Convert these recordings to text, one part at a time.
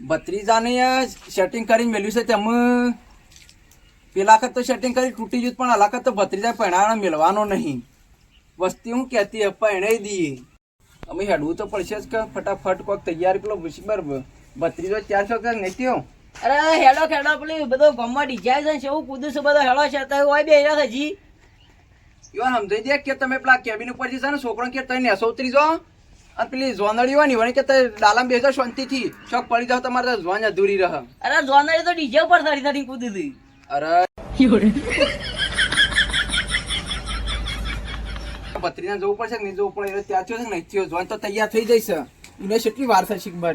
ભત્રીજાને setting કરીને મેલ્યું છે તેમ પેલા વખત તો સેટિંગ કરી તૂટી ગયું પણ અલાકત તો ભત્રીજા પહેણાણ મેળવાનો નહીં. વસ્તી હું કહેતી પહેણાઈ દઈએ અમે હેડવું તો પડશે જ કે ફટાફટ કોક તૈયાર પેલો બરાબર ભત્રીજો ચારસો કે નહીં થયો? અરે હેડો ખેડો પેલી બધો ગમવા ડિઝાઇન છે એવું કૂદું છે બધો હેડો છે હોય બે હેડો હજી. ઈવન સમજાઈ દે કે તમે પેલા કેબિન ઉપર જશો ને છોકરો કે તમે નેસો ઉતરી જાઓ. અને પેલી જોનડી હોય ને વળી કે ડાલામાં બેસો શાંતિથી. શોખ પડી જાવ તમારે જોન અધૂરી રહે. અરે જોનારી તો ડીજે ઉપર થડી થડી કૂદી હતી. અરે. ભત્રીને જવું પડશે કે નહીં જવું પડે ત્યાં થયો છે ને થયો? જોન તો તૈયાર થઈ જઈશ કેટલી વાર થશે ખબર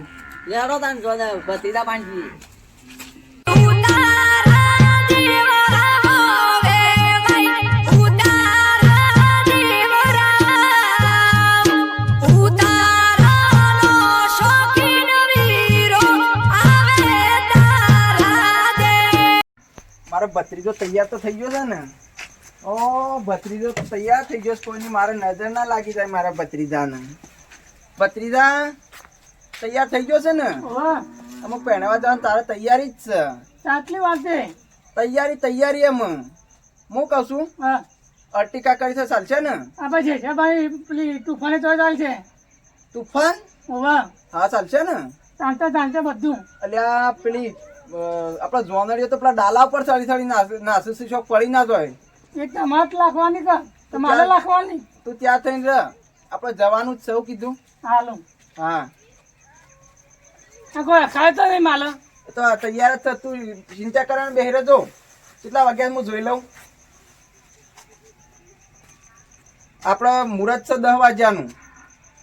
લેડો તાન જોન ભત્રીજા પાંચી ભત્રીજો તૈયાર તો થઈ ગયો છે ને? ઓ ભત્રીજો તો તૈયાર થઈ ગયો છે. કોઈની મારે નજર ના લાગી જાય મારા ભત્રીજાને. ભત્રીજા તૈયાર થઈ ગયો છે ને? અમુક પહેણાવા જવાનું તારે તૈયારી જ છે. સાચી વાત છે. તૈયારી તૈયારી એમ. હું કહું છું હા. અર્ટિકા કરી છે ચાલશે ને? આપણે છે છે ભાઈ પેલી તુફાને તો ચાલશે તુફાન? હા ચાલશે ને? ચાલતા ચાલતા બધું. અલ્યા પેલી આપણા જોનડીઓ તો પેલા ડાલા પર સાડી સાડી નાસુસી શોખ પડી ના જાય. એક જ લાખવાની કર તમારે લાખવાની? તું ત્યાં થઈને રહ આપણે જવાનું જ સૌ કીધું. હાલો. હા. કોઈ ખાય તો નહીં માલો. તો તૈયાર જ તું ચિંતા કરવાનું બેહરે જો. કેટલા વાગ્યા હું જોઈ લઉં. આપણા મુહૂર્ત છે દસ વાગ્યાનું.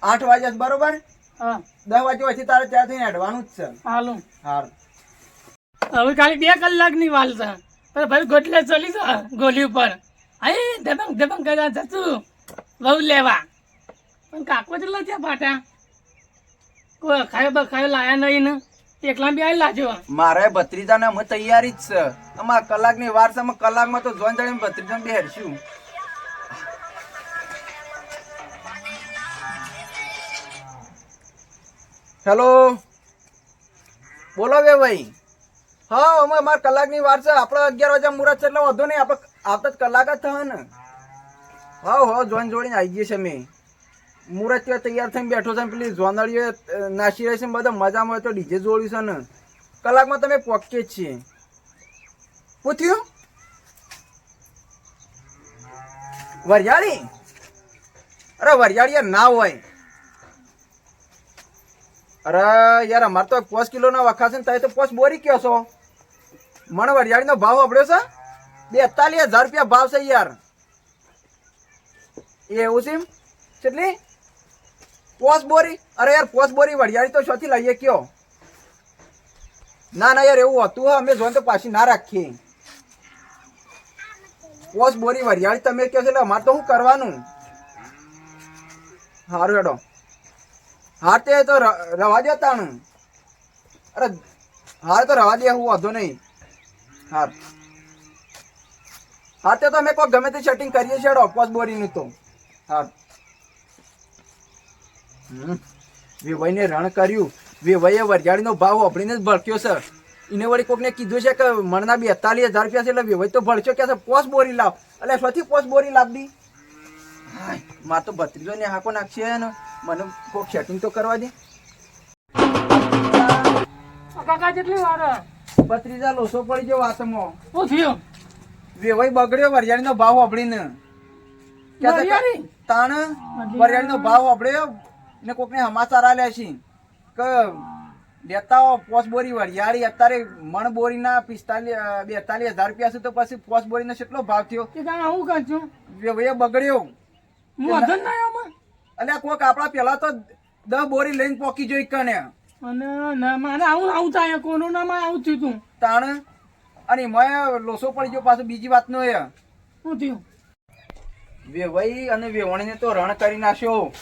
આઠ વાગ્યા બરોબર? હા. દસ વાગ્યા પછી તારે ત્યાં થઈને અડવાનું જ છે. હાલો. હાર. હવે ખાલી બે કલાકની વાલ છે. પણ ભાઈ ગોટલે ચલી છે ગોલી ઉપર. અહીં ધબંગ ધબંગ કર્યા જતું બહુ લેવા. પણ કાકો જેટલા ત્યાં પાટા? કોઈ ખાયો બખાયો લાયા નહીં ને. એકલા બી આવી લાજો મારે ભત્રીજાને અમે તૈયારી જ છે. અમાર કલાકની વાર છે, અમે કલાકમાં તો જોન જઈને ભત્રીજાને બેહરશું. હેલો બોલો બે ભાઈ. હા અમે અમારે કલાકની વાર છે. આપણે અગિયાર વાગ્યા મુહૂર્ત છે એટલે વધુ નહીં. આપણે આવતા જ કલાક જ થશે ને. હા હા, જોઈન જોડીને આવી ગઈ છે મેં. મુહૂર્ત ત્યાં તૈયાર થઈને બેઠો છે પેલી જોનળીઓ નાસી રહી છે બધા મજામાં હોય તો ડીજે જોડ્યું છે ને. કલાકમાં તમે પોકે જ છીએ. પૂછ્યું? વરિયાળી? અરે, વરિયાળી યાર ના હોય. અરે, યાર, અમારે તો પોસ કિલોના વખા છે ને તમે તો પોસ બોરી કયો છો? મને વરિયાળીનો ભાવ આપડ્યો છે? બેતાલીસ હજાર રૂપિયા ભાવ છે યાર. એવું છે? કેટલી પોસ બોરી? અરે યાર, પોસ બોરી વડિયાળી તો શોથી લઈએ કયો? ના ના, યાર, એવું હતું હા, અમે જોઈને તો પાછી ના રાખીએ. પોસ બોરી વરિયાળી તમે કહો છો એટલે અમારે તો શું કરવાનું? સારું હેડો. હા તે તો રવા દે તાણું. અરે, હાર તો રવા દે હું વાંધો નહીં. હા. હા, તે તો અમે કોઈ ગમે તે સેટિંગ કરીએ છીએ ડોકવાસ બોરીનું તો. હા. વેવાઈને રણ કર્યું. વેવાઈએ વરજાડીનો ભાવ વાપરીને જ ભડક્યો છે એને વળી કોકને કીધું છે કે મણના બેતાલીસ હજાર રૂપિયા છે, એટલે વેવાઈ તો ભડક્યો કે પોસ બોરી લાવ. એટલે સ્વથી પોસ બોરી લાવડી માર તો ભત્રીજો ને હાકો નાખશે ને મને કોક સેટિંગ તો કરવા દે. કાકા જેટલી વાર? ભત્રીજા લોસો પડી ગયો વાતમાં. શું થયું? વેવાઈ બગડ્યો વરિયાળીનો ભાવ વાપરીને. તાણ વરિયાળી? નો ભાવ વાપર્યો ને કોકને સમાચાર આલ્યા છે. કે લેતા પોસ બોરી વરિયાળી અત્યારે મણ બોરીના પિસ્તાલીસ બેતાલીસ હજાર રૂપિયા છે તો પછી પોસ બોરીનો કેટલો ભાવ થયો? કે કહું છું? વેવાઈ બગડ્યો. હું વધુ ના આમાં? કોક આપણા પેલા તો દસ બોરી લઈને પોકી જોઈ કને. અને ના મારે આવું આવું થાય કોનું નામાં આવું થયું તું. તાણ? અને લોસો પડી ગયો પાછું બીજી વાતનો એ. શું થયું? વેવાઈ અને વેવણીને તો રણ કરી નાખ્યો.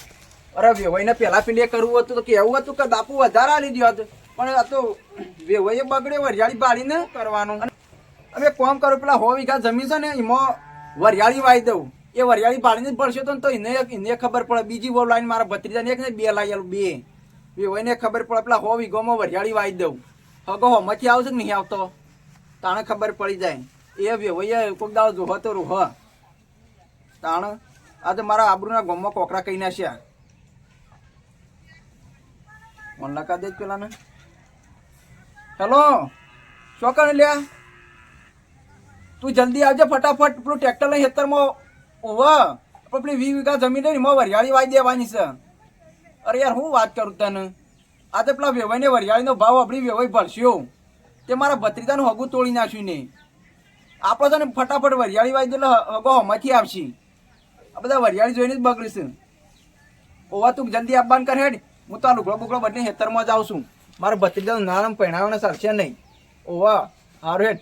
અરે વેવાઈને પેલા પેલે કરવું હતું તો કેવું હતું કે બાપુ વધારે આલી હતું. પણ આ તો વેવાઈએ બગડે વરિયાળી બાળીને કરવાનું. અમે કોમ કરો પેલા હો વીઘા જમીન છે ને એમાં વરિયાળી વાવી દઉં. એ વરિયાળી બાળીને જ પડશે તો ને તો એને એને ખબર પડે. બીજી વો લાઈન મારા ભત્રીજાને એક ને બે લાવી બે. વેવાઈને ખબર પડે, પેલા હો વીઘોમાં વરિયાળી વાઈ દઉં. હગો હોમાંથી આવશે કે નહીં આવતો? તાણે ખબર પડી જાય. એ વેવાઈએ કોક દાડો જોહો તો રૂહ. તાણ આ તો મારા આબરૂના ગોમમાં કોકરા કહી નાખ્યા. ફોન લખા દે પેલાને. હેલો કરે લ્યા? તું જલ્દી આવજે ફટાફટ, પેલું ટ્રેક્ટર લઈ ખેતરમાં ઓવા પેલી વી વીઘા જમીન રહી ને, એમાં વરિયાળી વાઈ દેવાની છે. અરે યાર, હું વાત કરું તને? આ તો પેલા વેવાઈને વરિયાળીનો ભાવ આપણી વેવાઈ ભરશ્યો તે મારા ભત્રીજાનું હગું તોડી નાખ્યું ને. આપણે છે ને ફટાફટ વરિયાળી દે એટલે હગો હમાંથી આવશે. આ બધા વરિયાળી જોઈને જ બગડીશ. ઓવા તું જલ્દી આપવાન કર હેડ. હું તો આ લુગડો બુગડો બદલી હેતરમાં જાઉં છું. મારા ભત્રીજાનું નામ પહેણાવવાને સરશે નહીં. ઓવા, હારું હેડ.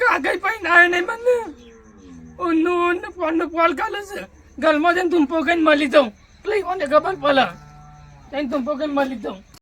કાગળ પાઈ ના નહીં મને ઊનું ઊનું ફોલ કાલે છે. ગલમાં જઈને તુંપો કઈ મળી જાઉં. એટલે કોને ખબર પડે? જઈને તુંપો કઈ મળી જાઉં.